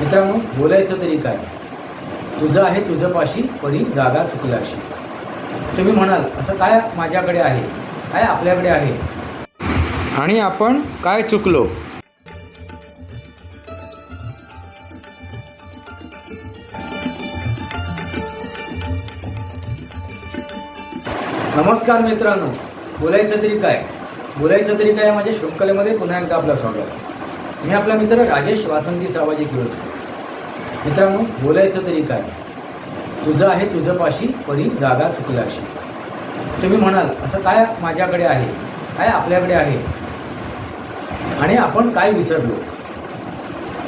मित्रांनो बोलायचं तरी काय? तुझं आहे तुझं पाशी परी जागा चुकलाशी तुम्ही म्हणाल असं काय माझ्याकडे आहे? काय आपल्याकडे आहे? आणि आपण काय चुकलो? नमस्कार मित्रांनो बोलायचं तरी काय? बोलायचं तरी काय माझ्या शृंखलेमध्ये? पुन्हा एकदा आपलं स्वागत. मी आपला मित्र राजेश वासंती सावाजी किळसकर मित्रांनो बोलायचं तरी काय? तुझं आहे तुझं पाशी परी जागा चुकलाशी तुम्ही म्हणाल असं काय माझ्याकडे आहे? काय आपल्याकडे आहे? आणि आपण काय विसरलो?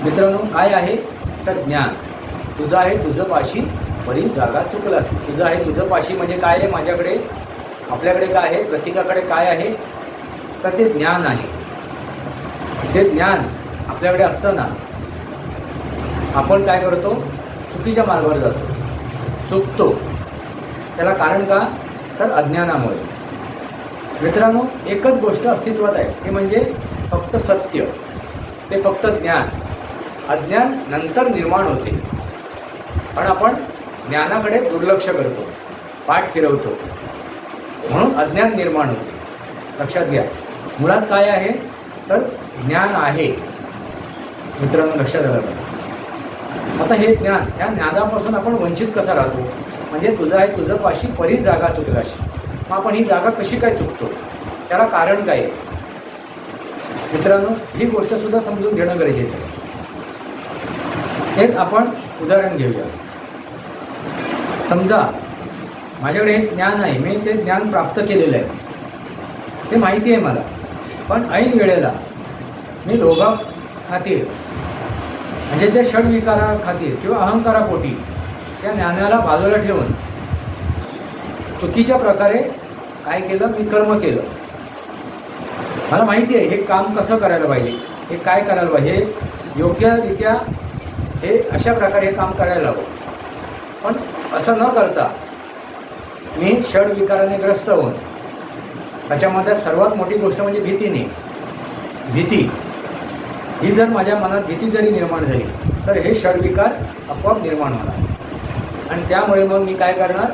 मित्रांनो काय आहे? तर ज्ञान. तुझं आहे तुझं पाशी परी जागा चुकलासी तुझं आहे तुझं पाशी म्हणजे काय आहे माझ्याकडे? आपल्याकडे काय आहे? प्रत्येकाकडे काय आहे? तर ते ज्ञान आहे. ते ज्ञान आपल्याकडे असताना आपण काय करतो? चुकीच्या मार्गावर जातो. चुकतो. त्याला कारण का? तर अज्ञानामुळे. मित्रांनो एकच गोष्ट अस्तित्वात आहे. ते म्हणजे फक्त सत्य. ते फक्त ज्ञान. अज्ञान नंतर निर्माण होते. पण आपण ज्ञानाकडे दुर्लक्ष करतो. पाठ फिरवतो. म्हणून अज्ञान निर्माण होते. लक्षात घ्या. मुळात काय आहे? तर ज्ञान आहे. मित्रांनो लक्षात आलं पाहिजे. आता हे ज्ञान या ज्ञानापासून आपण वंचित कसा राहतो? म्हणजे तुझं आहे तुझं पाशी परी जागा चुकलाशी मग आपण ही जागा कशी काय चुकतो? त्याला कारण काय आहे? मित्रांनो ही गोष्ट सुद्धा समजून घेणं गरजेचं आहे. एक आपण उदाहरण घेऊया. समजा माझ्याकडे हे ज्ञान आहे मी ते ज्ञान प्राप्त केलेलं आहे. ते माहिती आहे मला. पण ऐन वेळेला मी लोभा खातीर म्हणजे त्या षडविकाराखातीर किंवा अहंकारापोटी त्या ज्ञानाला बाजूला ठेवून चुकीच्या प्रकारे काय केलं? मी कर्म केलं. मला माहिती आहे हे काम कसं करायला पाहिजे? हे काय करायला पाहिजे? हे योग्यरित्या हे अशा प्रकारे हे काम करायला हवं. पण असं न करता मी षडविकाराने ग्रस्त होऊन त्याच्यामध्ये सर्वात मोठी गोष्ट म्हणजे भीतीने भीती ही जर माझ्या मनात भीती जरी निर्माण झाली तर हे षडविकार आपोआप निर्माण होणार. आणि त्यामुळे मग मी काय करणार?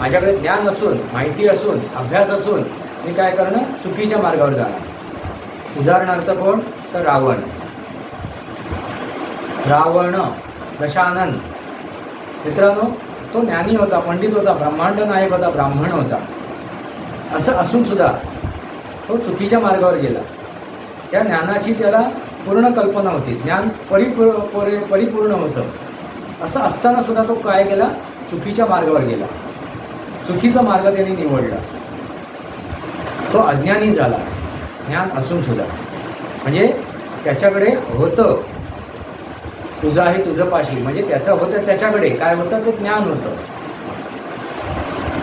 माझ्याकडे ज्ञान असून माहिती असून अभ्यास असून मी काय करणार? चुकीच्या मार्गावर जाणार. उदाहरणार्थ कोण? तर रावण. रावण दशानन. मित्रांनो तो ज्ञानी होता पंडित होता ब्रह्मांड नायक होता ब्राह्मण होता. असं असून सुद्धा तो चुकीच्या मार्गावर गेला. त्या ज्ञानाची त्याला पूर्ण कल्पना होती. ज्ञान परिपूर परि परिपूर्ण होतं. असं असताना सुद्धा तो काय केला? चुकीच्या मार्गावर गेला. चुकीचा मार्ग त्याने निवडला. तो अज्ञानी झाला. ज्ञान असून सुद्धा. म्हणजे त्याच्याकडे होतं. तुझं आहे तुझं पाशी. म्हणजे त्याचं होतं त्याच्याकडे. काय होतं? ते ज्ञान होतं.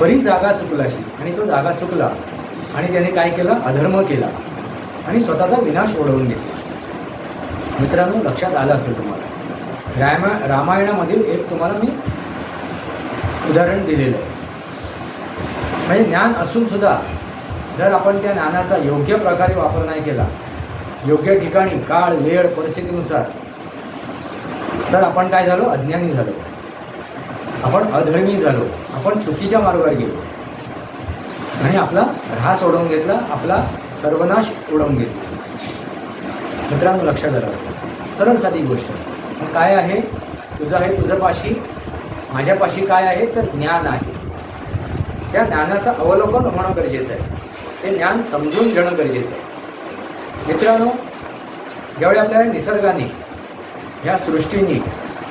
बरी जागा चुकलाशी. आणि तो जागा चुकला. आणि त्याने काय केलं? अधर्म केला. आणि स्वतःचा विनाश ओढवून घेतला. मित्रांनो लक्षात आलं असेल तुम्हाला. रामा रामायणामधील एक तुम्हाला मी उदाहरण दिलेलं आहे. म्हणजे ज्ञान असून सुद्धा जर आपण त्या ज्ञानाचा योग्य प्रकारे वापर नाही केला योग्य ठिकाणी काळ वेळ परिस्थितीनुसार तर आपण काय झालो? अज्ञानी झालो. आपण अधर्मी झालो. आपण चुकीच्या मार्गावर गेलो. आणि आपला ऱ्हास ओढवून घेतला आपला सर्वनाश उडवून घेतला. मित्रांनो लक्षात आलं. सरळ साधी गोष्ट. मग काय आहे? तुझं आहे तुझं पाशी माझ्यापाशी काय आहे? तर ज्ञान आहे. त्या ज्ञानाचं अवलोकन होणं गरजेचं आहे. ते ज्ञान समजून घेणं गरजेचं आहे. मित्रांनो ज्यावेळी आपल्याला निसर्गाने ह्या सृष्टीने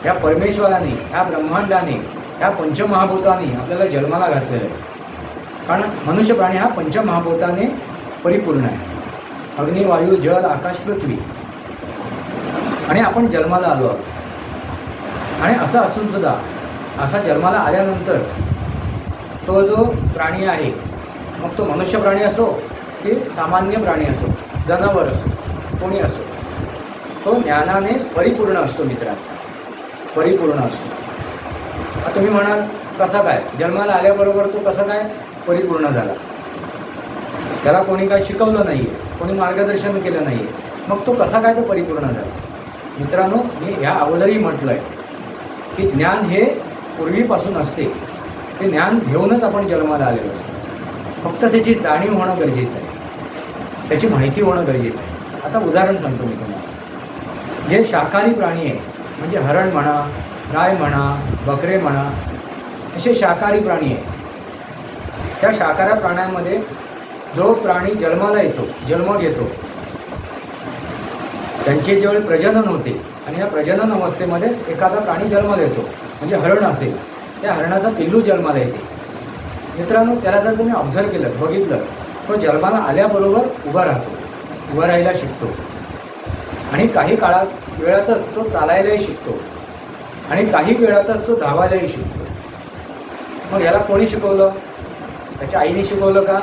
ह्या परमेश्वराने ह्या ब्रह्मांडाने ह्या पंचमहाभूताने आपल्याला जन्माला घातलेलं आहे कारण मनुष्य प्राणी हा पंचमहाभूताने परिपूर्ण आहे. अग्नी वायू जल आकाश पृथ्वी. आणि आपण जन्माला आलो आहोत. आणि असं असून सुद्धा असा जन्माला आल्यानंतर तो जो प्राणी आहे मग तो मनुष्य प्राणी असो की सामान्य प्राणी असो जनावर असो कोणी असो तो ज्ञानाने परिपूर्ण असतो मित्रांनो. परिपूर्ण असतो. तुम्ही म्हणाल कसा काय? जन्माला आल्याबरोबर तो कसा काय? परिपूर्ण झाला. त्याला कोणी काय शिकवलं नाही आहे कोणी मार्गदर्शन केलं नाही आहे मग तो कसा काय तो परिपूर्ण झाला? मित्रांनो मी ह्या अगोदरही म्हटलं आहे की ज्ञान हे पूर्वीपासून असते. ते ज्ञान घेऊनच आपण जन्माला आलेलो असतो. फक्त त्याची जाणीव होणं गरजेचं आहे. त्याची माहिती होणं गरजेचं आहे. आता उदाहरण सांगतो मी तुम्हाला. जे शाकाहारी प्राणी आहेत म्हणजे हरण म्हणा गाय म्हणा बकरे म्हणा असे शाकाहारी प्राणी आहे त्या शाकाहार प्राण्यांमध्ये जो प्राणी जन्माला येतो जन्म घेतो त्यांचे जेवढे प्रजनन होते आणि या प्रजनन अवस्थेमध्ये एखादा प्राणी जन्माला येतो म्हणजे हरण असेल त्या हरणाचा पिल्लू जन्माला येते. मित्रांनो त्याला जर तुम्ही ऑब्झर्व केलं बघितलं तो जन्माला आल्याबरोबर उभा राहतो उभा राहायला शिकतो. आणि काही काळात वेळातच तो चालायलाही शिकतो. आणि काही वेळातच तो धावायलाही शिकतो. मग याला कोणी शिकवलं? त्याच्या आईने शिकवलं का?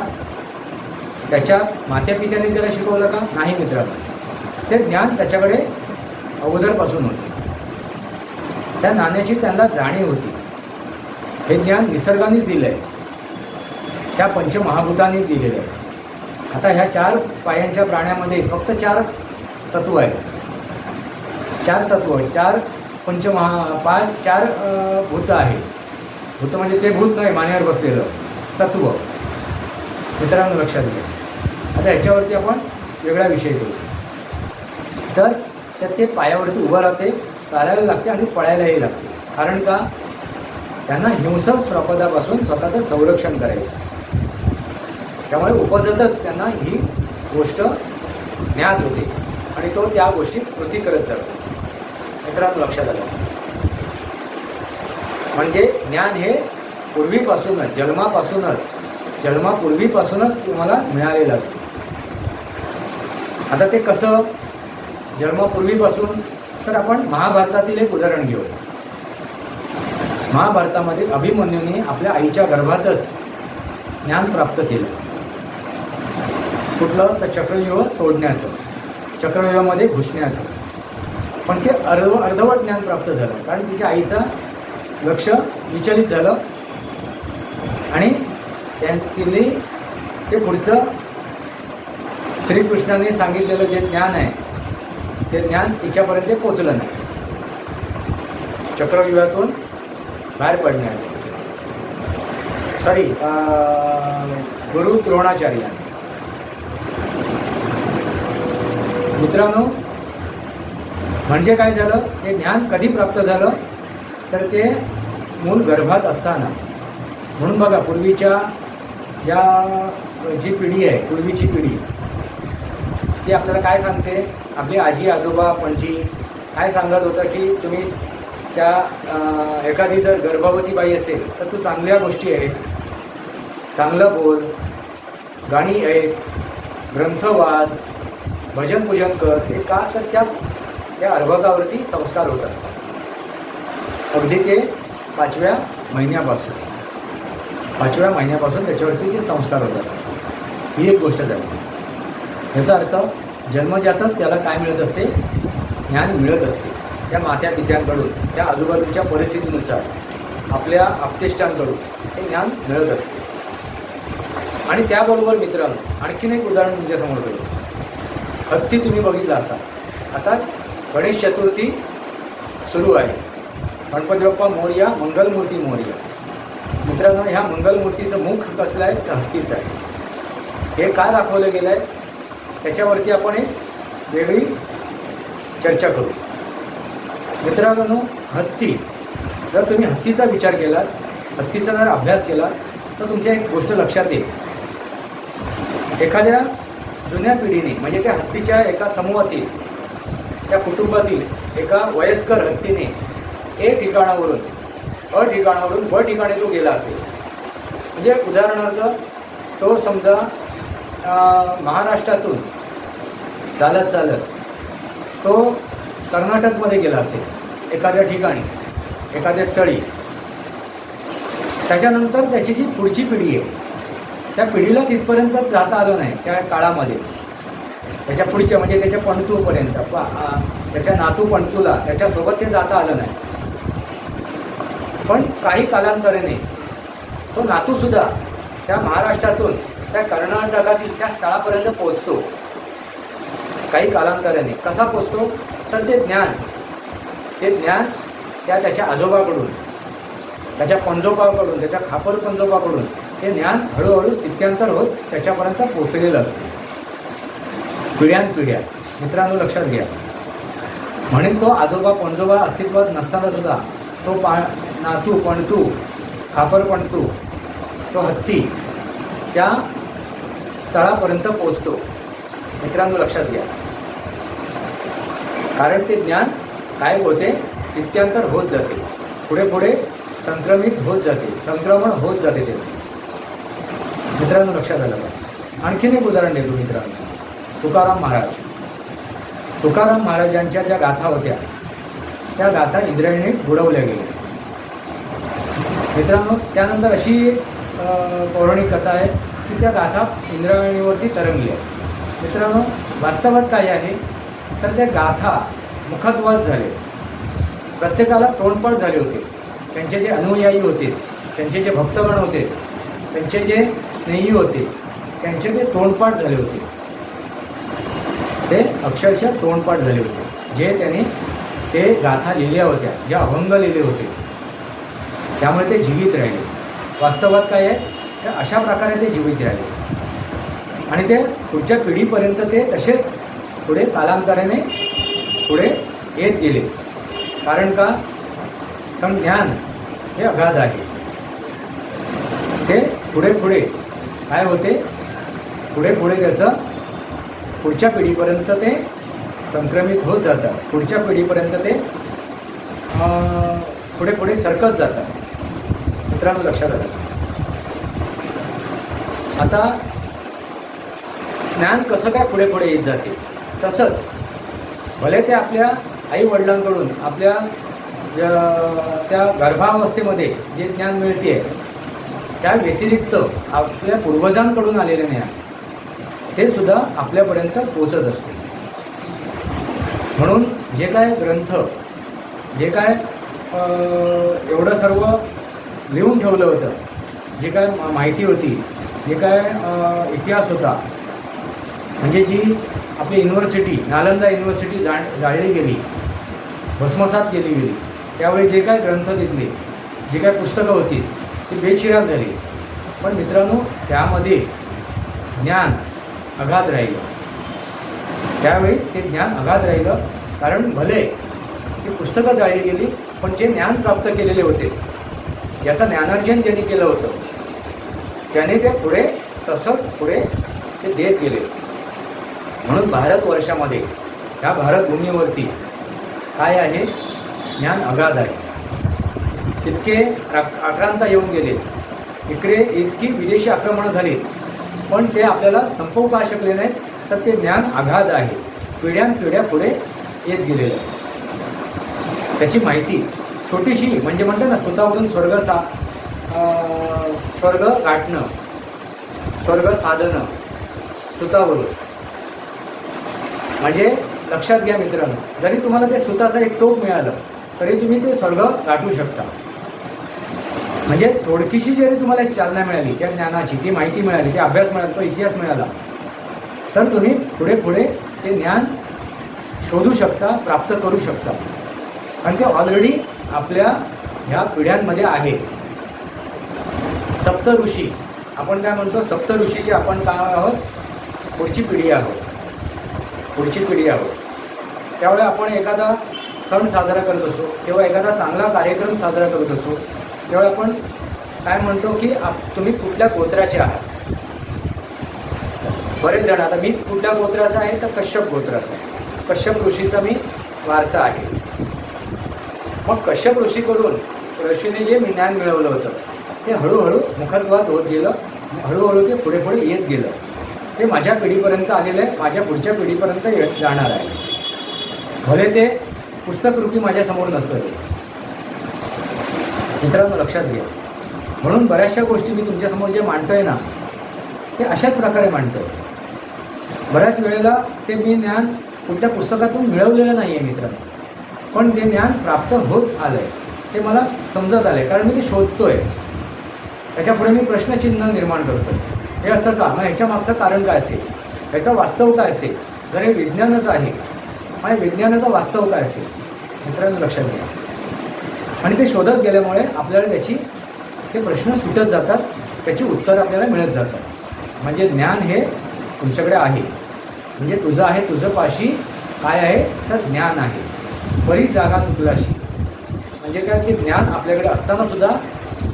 त्याच्या मात्यापित्याने त्याला शिकवलं का? नाही मित्रांनो. ते ज्ञान त्याच्याकडे अगोदरपासून होते. त्या नाण्याची त्यांना जाणीव होती. हे ज्ञान निसर्गानेच दिलं आहे त्या पंचमहाभूतांनीच दिलेलं आहे. आता ह्या चार पायांच्या प्राण्यामध्ये फक्त चार तत्व आहेत. चार तत्व चार पंचमहा पाच चार भूत आहे भूत म्हणजे ते भूत नाही मान्यावर बसलेलं. तत्व. मित्रांनो लक्षात घ्या. आता याच्यावरती आपण वेगळा विषय करू तर त्यात ते पायावरती उभं राहते चालायला लागते आणि पळायलाही लागते. कारण का? त्यांना हिंसक स्वपदापासून स्वतःचं संरक्षण करायचं त्यामुळे उपजतच त्यांना ही गोष्ट ज्ञात होते. आणि तो त्या गोष्टीत कृती करत जातो. मित्रांनो लक्षात आलं. म्हणजे ज्ञान हे पूर्वीपासूनच जन्मापासूनच जन्मापूर्वीपासूनच तुम्हाला मिळालेलं असतं. आता ते कसं? जन्मापूर्वीपासून तर आपण महाभारतातील एक उदाहरण घेऊ. महाभारतामध्ये अभिमन्यूने आपल्या आईच्या गर्भातच ज्ञान प्राप्त केलं. कुठलं? तर चक्रव्यूह तोडण्याचं चक्रव्यूहामध्ये घुसण्याचं. पण ते अर्ध अर्धवट ज्ञान प्राप्त झालं कारण तिच्या आईचं लक्ष विचलित झालं. आणि तिने ते पुढचं श्रीकृष्णाने सांगितलेलं जे ज्ञान आहे ते ज्ञान तिच्यापर्यंत पोचलं नाही. चक्रव्यूहातून बाहेर पडण्याचं. सॉरी गुरु द्रोणाचार्याने मित्रांनो म्हणजे काय झालं? ते ज्ञान कधी प्राप्त झालं? तर ते मूल गर्भात असताना. म्हणून बघा पूर्वीच्या या जी पिढी आहे पूर्वीची पिढी ती आपल्याला काय सांगते? आपली आजी आजोबा पणजी काय सांगत होतं की तुम्ही त्या एखादी जर गर्भवती बाई असेल तर तू चांगल्या गोष्टी आहेत. चांगलं बोल गाणी ऐक ग्रंथ वाच भजन पूजन कर ते का? तर त्या त्या अर्भकावरती संस्कार होत असतात. अगदी ते पाचव्या महिन्यापासून. पाचव्या महिन्यापासून त्याच्यावरती ते संस्कार होत असतात. ही एक गोष्ट झाली. याचा अर्थ जन्मजातच त्याला काय मिळत असते? ज्ञान मिळत असते. त्या मात्या पित्यांकडून त्या आजूबाजूच्या परिस्थितीनुसार आपल्या आपतेष्टांकडून हे ज्ञान मिळत असते. आणि त्याबरोबर मित्रांनो आणखीन एक उदाहरण तुमच्यासमोर करू हत्ती तुम्ही बघितला असाल. आता गणेश चतुर्थी सुरू आहे. गणपती बाप्पा मोर्या मंगलमूर्ती मोर्या. मित्रांनो ह्या मंगलमूर्तीचं मुख कसलं आहे? तर हत्तीचं आहे. हे का दाखवलं गेलं आहे त्याच्यावरती आपण एक वेगळी चर्चा करू. मित्रांनो हत्ती. जर तुम्ही हत्तीचा विचार केलात हत्तीचा जर अभ्यास केला तर तुमच्या एक गोष्ट लक्षात येईल. एखाद्या जुन्या पिढीने म्हणजे त्या हत्तीच्या एका समूहातील त्या कुटुंबातील एका वयस्कर हत्तीने ए ठिकाणावरून अ ठिकाणावरून ब ठिकाणी तो गेला असेल. म्हणजे उदाहरणार्थ तो समजा महाराष्ट्रातून चालत चालत तो कर्नाटकमध्ये गेला असेल एखाद्या ठिकाणी एखाद्या स्थळी. त्याच्यानंतर त्याची जी पुढची पिढी आहे त्या पिढीला तिथपर्यंत जाता आलं नाही त्या काळामध्ये. त्याच्या पुढच्या म्हणजे त्याच्या पणतूपर्यंत त्याच्या नातू पणतूला त्याच्यासोबत ते जाता आलं नाही. पण काही कालांतराने तो नातूसुद्धा त्या महाराष्ट्रातून त्या कर्नाटकातील त्या स्थळापर्यंत पोचतो काही कालांतराने. कसा पोचतो तर ते ज्ञान. ते ज्ञान त्या त्याच्या आजोबाकडून त्याच्या पंजोबाकडून त्याच्या खापर पंजोबाकडून ते ज्ञान हळूहळू स्थित्यांतर होत त्याच्यापर्यंत पोचलेलं असते. पिढ्यानपिढ्या मित्रांनो लक्षात घ्या. म्हणून तो आजोबा पणजोबा अस्तित्वात नसताना सुद्धा तो पा नातू पणतू खापर पणतू तो हत्ती त्या स्थळापर्यंत पोचतो मित्रांनो लक्षात घ्या. कारण ते ज्ञान काय होते स्थित्यांतर होत जाते. पुढे पुढे संक्रमित होत जाते. संक्रमण होत जाते त्याचे. मित्रांनो लक्षात आलं पाहिजे आणखीन एक उदाहरण देतो मित्रांनो. तुकाराम महाराज. तुकाराम महाराजांच्या ज्या गाथा होत्या त्या गाथा इंद्रायणीने बुडवल्या गेल्या. मित्रांनो त्यानंतर अशी पौराणिक कथा आहे की त्या गाथा इंद्रायणीवरती तरंगली आहे. मित्रांनो वास्तवात काय आहे? तर त्या गाथा मुखद्वाद झाले. प्रत्येकाला तोंडपाठ झाले होते. त्यांचे जे अनुयायी होते त्यांचे जे भक्तगण होते त्यांचे जे स्नेही होते त्यांचे ते तोंडपाठ झाले होते. ते अक्षरशः तोंडपाठ झाले होते. जे त्यांनी ते गाथा लिहिल्या होत्या ज्या अभंग लिहिले होते. त्यामुळे ते जीवित राहिले. वास्तवात काय आहे? तर अशा प्रकारे ते जीवित राहिले. आणि ते पुढच्या पिढीपर्यंत ते तसेच पुढे कालांतराने पुढे येत गेले. कारण का? कारण ज्ञान हे अगाध आहे. ते पुढे पुढे काय होते? पुढे पुढे त्याचं पुढच्या पिढीपर्यंत ते संक्रमित होत जातात. पुढच्या पिढीपर्यंत ते पुढे पुढे सरकत जातात. मित्रांनो लक्षात आलं. आता ज्ञान कसं काय पुढे पुढे येत जाते? तसंच भले ते आपल्या आई वडिलांकडून आपल्या त्या गर्भावस्थेमध्ये जे ज्ञान मिळते त्या व्यतिरिक्त आपल्या पूर्वजांकडून आलेले ज्ञान ते सुद्धा आपल्यापर्यंत पोचत असते. म्हणून जे काय ग्रंथ जे काय अं, एवढं सर्व लिहून ठेवलं होतं. जे काय माहिती होती जे काय इतिहास होता. म्हणजे जी आपली युनिव्हर्सिटी नालंदा युनिव्हर्सिटी जा जाळली गेली. भस्मसात केली गेली. त्यावेळी जे काय ग्रंथ तिथले जे काय पुस्तकं होती ती बेचिराग झाली. पण मित्रांनो त्यामध्ये ज्ञान अगाध राहिलं. त्यावेळी ते ज्ञान अगाध राहिलं. कारण भले ती पुस्तकं जाळली गेली पण जे ज्ञान प्राप्त केलेले होते याचं ज्ञानार्जन ज्यांनी केलं होतं त्याने ते पुढे तसंच पुढे ते देत गेले. म्हणून भारतवर्षामध्ये ह्या भारतभूमीवरती काय आहे? ज्ञान अगाध आहे. इतके आक- आक्रांता येऊन गेले. इकडे इतकी विदेशी आक्रमणं झाली पण ते आपल्याला संपवू का शकले नाहीत? तर ते ज्ञान अगाध आहे. पिढ्यानपिढ्या पुढे येत गेलेलं आहे. त्याची माहिती छोटीशी म्हणजे म्हणतो ना स्वतःवरून स्वर्ग सा स्वर्ग गाठणं स्वर्ग साधणं स्वतःवरून. म्हणजे लक्षात घ्या मित्रांनो जरी तुम्हाला ते सुताचं एक टोक मिळालं तरी तुम्ही ते स्वर्ग गाठू शकता. म्हणजे थोडकीशी जरी तुम्हाला एक चालना मिळाली त्या ज्ञानाची ती माहिती मिळाली ते अभ्यास मिळाला तो इतिहास मिळाला तर तुम्ही पुढे पुढे ते ज्ञान शोधू शकता प्राप्त करू शकता. आणि ते ऑलरेडी आपल्या ह्या पिढ्यांमध्ये आहे. सप्त ऋषी. आपण काय म्हणतो? सप्तऋषीचे आपण काय आहोत? पुढची पिढी आहोत. पुढची पिढी आहोत. त्यावेळी आपण एखादा सण साजरा करत असो किंवा एखादा चांगला कार्यक्रम साजरा करत असो त्यावेळी आपण काय म्हणतो की आप तुम्ही कुठल्या गोत्राचे आहात? बरेच जण आता मी कुठल्या गोत्राचा आहे तर कश्यप गोत्राचा आहे. कश्यप ऋषीचा मी वारसा आहे. मग कश्यप ऋषीकडून ऋषीने जे ज्ञान मिळवलं होतं ते हळूहळू मुखद्वाद होत गेलं हळूहळू ते पुढे पुढे येत गेलं. ते माझ्या पिढीपर्यंत आलेलं आहे माझ्या पुढच्या पिढीपर्यंत येत जाणार आहे. भले ते पुस्तकरूपी माझ्यासमोर नसतं ते. मित्रांनो लक्षात घ्या. म्हणून बऱ्याचशा गोष्टी मी तुमच्यासमोर जे मांडतोय ना ते अशाच प्रकारे मांडतोय. बऱ्याच वेळेला ते मी ज्ञान कुठल्या पुस्तकातून मिळवलेलं नाही आहे मित्रांनो. पण ते ज्ञान प्राप्त होत आलं आहे ते मला समजत आलं आहे कारण मी ते शोधतो आहे त्याच्यापुढे मी प्रश्नचिन्ह निर्माण करतो हे असं का? मग ह्याच्या मागचं कारण काय असेल? ह्याचं वास्तव काय असेल? जर हे विज्ञानच आहे आणि विज्ञानाचं वास्तव काय असेल? मित्रांनो लक्षात घ्या. आणि ते शोधत गेल्यामुळे आपल्याला त्याची ते प्रश्न सुटत जातात. त्याची उत्तरं आपल्याला मिळत जातात. म्हणजे ज्ञान हे तुमच्याकडे आहे. म्हणजे तुझं आहे तुझं पाशी काय आहे? तर ज्ञान आहे. बरीच जागा चुकलाशी म्हणजे काय ते ज्ञान आपल्याकडे असताना सुद्धा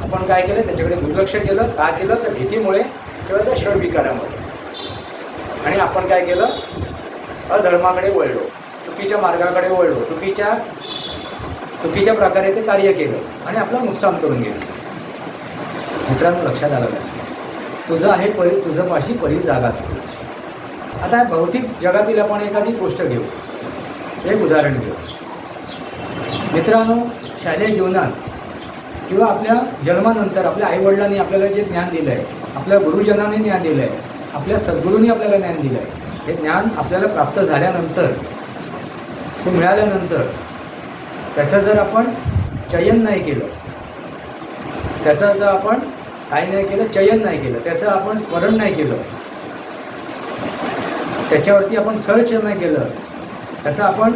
आपण काय केलं त्याच्याकडे दुर्लक्ष केलं का केलं तर भीतीमुळे किंवा त्या षडविकारामुळे आणि आपण काय केलं अधर्माकडे वळलो चुकीच्या मार्गाकडे वळलो चुकीच्या चुकीच्या प्रकारे ते कार्य केलं आणि आपलं नुकसान करून गेलं. मित्रांनो लक्षात आलं नसतं तुझं आहे परी तुझं पाशी परी जागा चुकलाची आता भौतिक जगातील आपण एखादी गोष्ट घेऊ. एक उदाहरण घेऊ. मित्रांनो शालेय जीवनात किंवा आपल्या जन्मानंतर आपल्या आईवडिलांनी आपल्याला जे ज्ञान दिलं आहे आपल्या गुरुजनांनी ज्ञान दिलं आहे आपल्या सद्गुरूंनी आपल्याला ज्ञान दिलं आहे हे ज्ञान आपल्याला प्राप्त झाल्यानंतर ते मिळाल्यानंतर त्याचं जर आपण चयन नाही केलं त्याचं जर आपण काही नाही केलं चयन नाही केलं त्याचं आपण स्मरण नाही केलं त्याच्यावरती आपण सर्च नाही केलं त्याचं आपण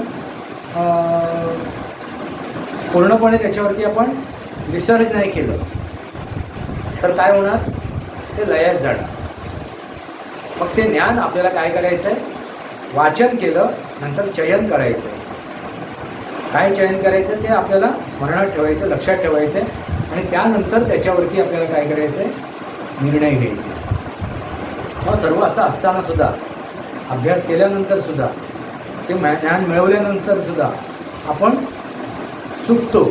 पूर्णपणे त्याच्यावरती आपण रिसर्च नाही केलं. तर काय होणार? ते लयात जाणार. मग ते ज्ञान आपल्याला काय करायचं आहे वाचन केलं नंतर चयन करायचं आहे काय चयन करायचं ते आपल्याला स्मरणात ठेवायचं लक्षात ठेवायचं आहे आणि त्यानंतर त्याच्यावरती आपल्याला काय करायचं आहे निर्णय घ्यायचे. मग सर्व असं असताना सुद्धा अभ्यास केल्यानंतर सुद्धा ते म्या- ज्ञान मिळवल्यानंतर सुद्धा आपण चुकतो.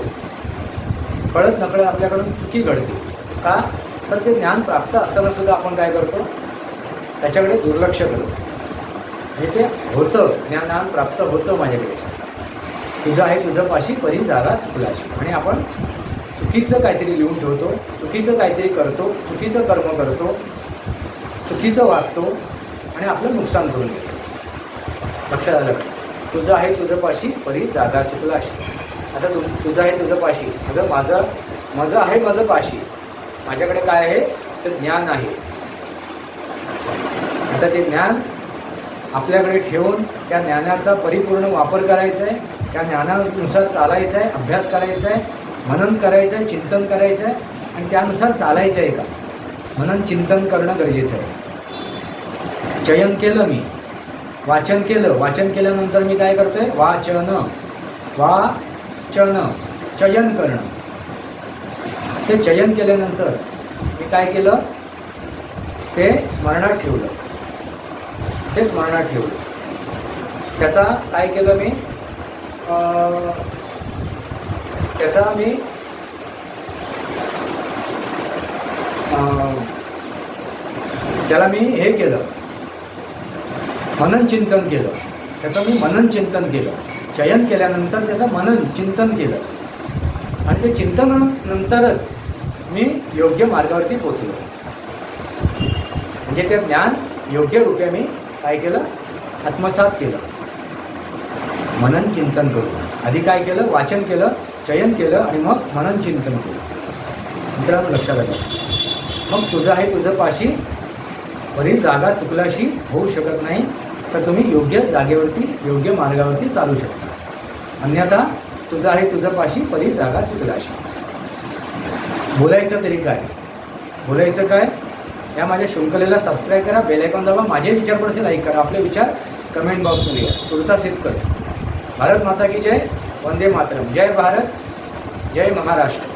कळत नकळत आपल्याकडून चुकी घडते. का? तर ते ज्ञान प्राप्त असताना सुद्धा आपण काय करतो? त्याच्याकडे दुर्लक्ष करतो. हे ते होतं. ज्ञान ज्ञान प्राप्त होतं माझ्याकडे. तुझं आहे तुझं पाशी परी जागा चुकलाशी आणि आपण चुकीचं काहीतरी लिहून ठेवतो चुकीचं काहीतरी करतो चुकीचं कर्म करतो चुकीचं वागतो आणि आपलं नुकसान करून घेतो लक्षात आलं तुझं आहे तुझं पाशी परी जागा चुकलाशी आता तु तुझं आहे तुझं पाशी. माझं माझं माझं आहे माझं पाशी. माझ्याकडे काय आहे? तर ज्ञान आहे. आता ते ज्ञान आपल्याकडे ठेवून त्या ज्ञानाचा परिपूर्ण वापर करायचा आहे त्या ज्ञानानुसार चालायचं आहे अभ्यास करायचा आहे मनन करायचं आहे चिंतन करायचं आहे आणि त्यानुसार चालायचं आहे का? मनन चिंतन करणं गरजेचं आहे. चयन केलं मी. वाचन केलं. वाचन केल्यानंतर मी काय करतोय? वाचन. वा चयन करणं. ते चयन केल्यानंतर मी काय केलं? ते स्मरणात ठेवलं. ते स्मरणात ठेवलं. त्याचा काय केलं मी? त्याचा मी त्याला मी हे केलं. मनन चिंतन केलं. त्याचं मी मनन चिंतन केलं. चयन केल्यानंतर त्याचं मनन चिंतन केलं. आणि ते चिंतनानंतरच मी योग्य मार्गावरती पोचलो म्हणजे ते ज्ञान योग्य रूपे मी काय केलं? आत्मसात केलं. मनन चिंतन करून. आधी काय केलं? वाचन केलं चयन केलं आणि मग मनन चिंतन केलं. मित्रांनो लक्षात आलं. मग तुझं आहे तुझं पाशी बरी जागा चुकल्याशी होऊ शकत नाही. तर तुम्ही योग्य जागेवरती योग्य मार्गावरती चालू शकता. अन्यथा तुझं आहे तुझं पाशी परी जागा चुकलाशी बोलायचं तरी काय? बोलायचं काय? या माझ्या शृंखलेला सबस्क्राईब करा बेलायकॉन दाबा माझे विचार पडसे लाईक करा आपले विचार कमेंट बॉक्समध्ये या. तुर्तास इतकंच भारत माता की जय वंदे मातरम. जय भारत जय महाराष्ट्र.